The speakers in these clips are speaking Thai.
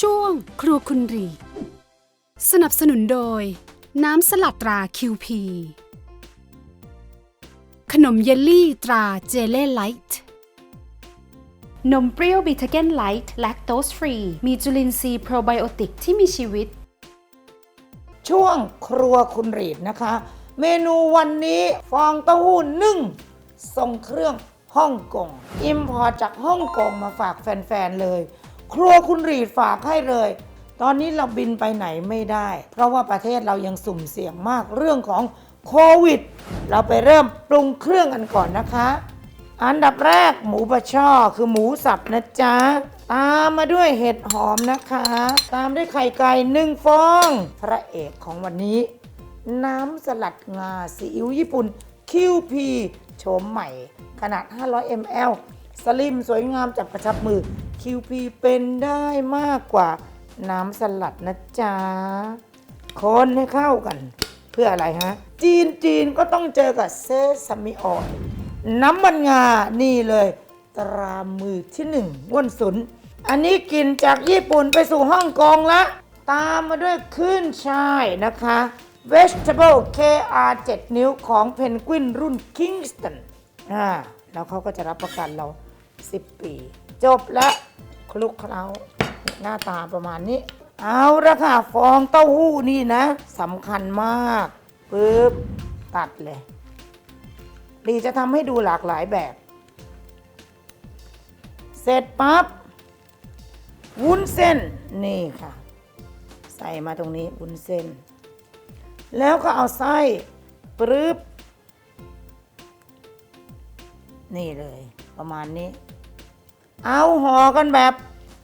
ช่วงครัวคุณรี สนับสนุนโดย น้ำสลัดตราคิวพีขนมเยลลี่ตราเจเล่ไลท์นมเปรี้ยวบิทเกนไลท์แลคโตสฟรี มีจุลินทรีย์โปรไบโอติกที่มีชีวิต ช่วงครัวคุณรีดนะคะ เมนูวันนี้ฟองเต้าหู้นึ่งทรงเครื่อง ฮ่องกงอิมพอร์ตจากฮ่องกงมาฝากแฟนๆเลย ครัวคุณรีดฝากให้เลย ตอนนี้เราบินไปไหนไม่ได้ เพราะว่าประเทศเรายังสุ่มเสี่ยงมากเรื่องของโควิด เราไปเริ่มปรุงเครื่องกันก่อนนะคะ อันดับแรกหมูบะช่อคือหมูสับนะจ๊ะ ตามมาด้วยเห็ดหอมนะคะ ตามด้วยไข่ไก่หนึ่งฟอง พระเอกของวันนี้ น้ำสลัดงาซีอิ๊วญี่ปุ่น QP โฉมใหม่ ขนาด 500 ml สลิมสวยงามจับกระชับมือ QP เป็นได้มากกว่าน้ำสลัดนะจ๊ะคนให้เข้ากัน เพื่ออะไรฮะ จีนจีนก็ต้องเจอกับเซซามิออยน้ำมันงา นี่เลย ตรามือที่หนึ่งว่นสุน อันนี้กินจากญี่ปุ่นไปสู่ฮ่องกงละ ตามมาด้วยขึ้นช่ายนะคะ Vegetable KR 7 นิ้วของเพนกวินรุ่น Kingston อ่าแล้วเขาก็จะรับประกันเรา 10 ปี จบแล้วคลุกเคล้าหน้าตาประมาณนี้ เอาละค่ะฟองเต้าหู้นี่นะสำคัญมากปึ๊บตัดเลยลีจะทำให้ดูหลากหลายแบบ เสร็จปั๊บวุ้นเส้นนี่ค่ะ ใส่มาตรงนี้วุ้นเส้น แล้วก็เอาไส้ปรึบนี่เลย ประมาณนี้ เอาห่อกันแบบ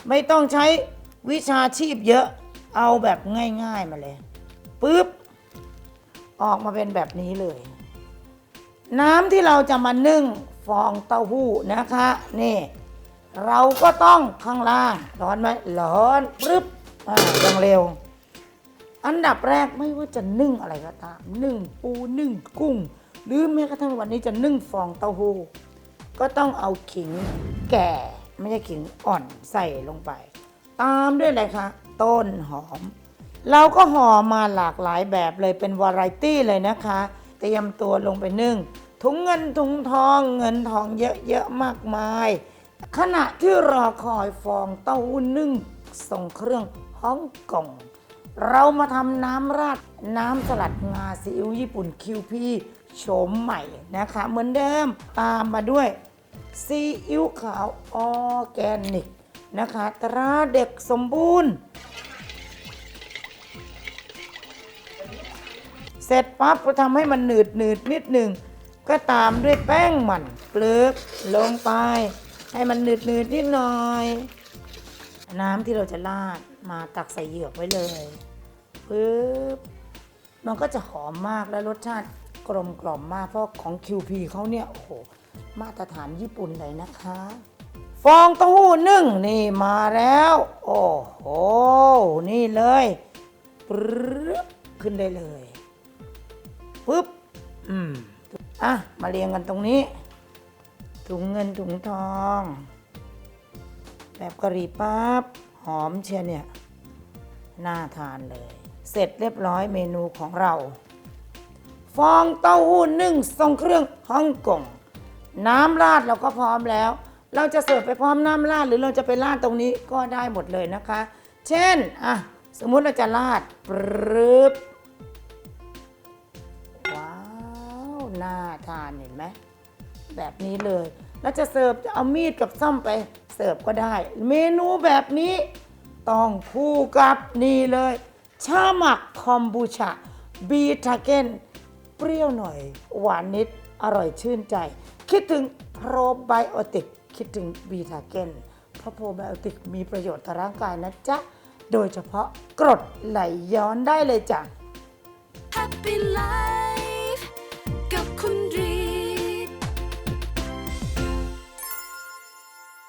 ไม่ต้องใช้วิชาชีพเยอะ เอาแบบง่าย ๆ มาเลยปึ๊บ ออกมาเป็นแบบนี้เลย น้ำที่เราจะมานึ่งฟองเต้าหู้นะคะ นี่ เราก็ต้องข้างล่าง ร้อนไหมร้อนปึ๊บอ่ายังเร็ว อันดับแรกไม่ว่าจะนึ่งอะไรก็ตามนึ่งปูนึ่งกุ้ง หรือแม้กระทั่งวันนี้จะนึ่งฟองเต้าหู้ก็ต้องเอาขิงแก่ไม่ใช่ขิงอ่อนใส่ลงไป ตามด้วยอะไรคะต้นหอม เราก็ห่อมาหลากหลายแบบเลยเป็นวาไรตี้เลยนะคะ เตรียมตัวลงไปนึ่งถุงเงินถุงทองเงินทองเยอะๆมากมาย ขณะที่รอคอยฟองเต้าหู้นึ่งส่งเครื่องฮ่องกง เรามาทำน้ำราดน้ำสลัดงาซีอิ๊วญี่ปุ่นคิวพีโฉมใหม่นะคะ เหมือนเดิมตามมาด้วยซีอิ๊วขาวออแกนิกนะคะตราเด็กสมบูรณ์ เสร็จปั๊บก็ทำให้มันหนืดหนืดนิดหนึ่ง ก็ตามด้วยแป้งมันเปลือกลงไป ให้มันหนืดหนืดนิดหน่อย น้ำที่เราจะราดมาตักใส่เหยือกไว้เลยปึ๊บมันก็จะหอมมากและรสชาติกลมกล่อมมากเพราะของ QP เขาเนี่ยโอ้โหมาตรฐานญี่ปุ่นเลยนะคะ ฟองเต้าหู้นึ่งนี่มาแล้ว โอ้โห นี่เลยปึ๊บขึ้นได้เลยปึ๊บอืมอะมาเรียงกันตรงนี้ ถุงเงินถุงทอง แบบกะหรี่ปั๊บหอมเชียร์เนี่ยน่าทานเลย เสร็จเรียบร้อยเมนูของเรา ฟองเต้าหู้นึ่งทรงเครื่องฮ่องกงน้ำราดเราก็พร้อมแล้ว เราจะเสิร์ฟไปพร้อมน้ำราดหรือเราจะไปราดตรงนี้ก็ได้หมดเลยนะคะ เช่นอะสมมุติเราจะราดปรึบว้าว น่าทานเห็นไหม แบบนี้เลย แล้วจะเสิร์ฟจะเอามีดกับซ่อมไปเสิร์ฟก็ได้ เมนูแบบนี้ต้องคู่กับนี่เลย ชาหมักคอมบูชาบีทาเกนเปรี้ยวหน่อย หวานนิดอร่อยชื่นใจ คิดถึงโปรไบโอติก คิดถึงบีทาเกนเพราะโปรไบโอติกมีประโยชน์ต่อร่างกายนะจ๊ะ โดยเฉพาะกรดไหลย้อนได้เลยจ้ะ Happy Life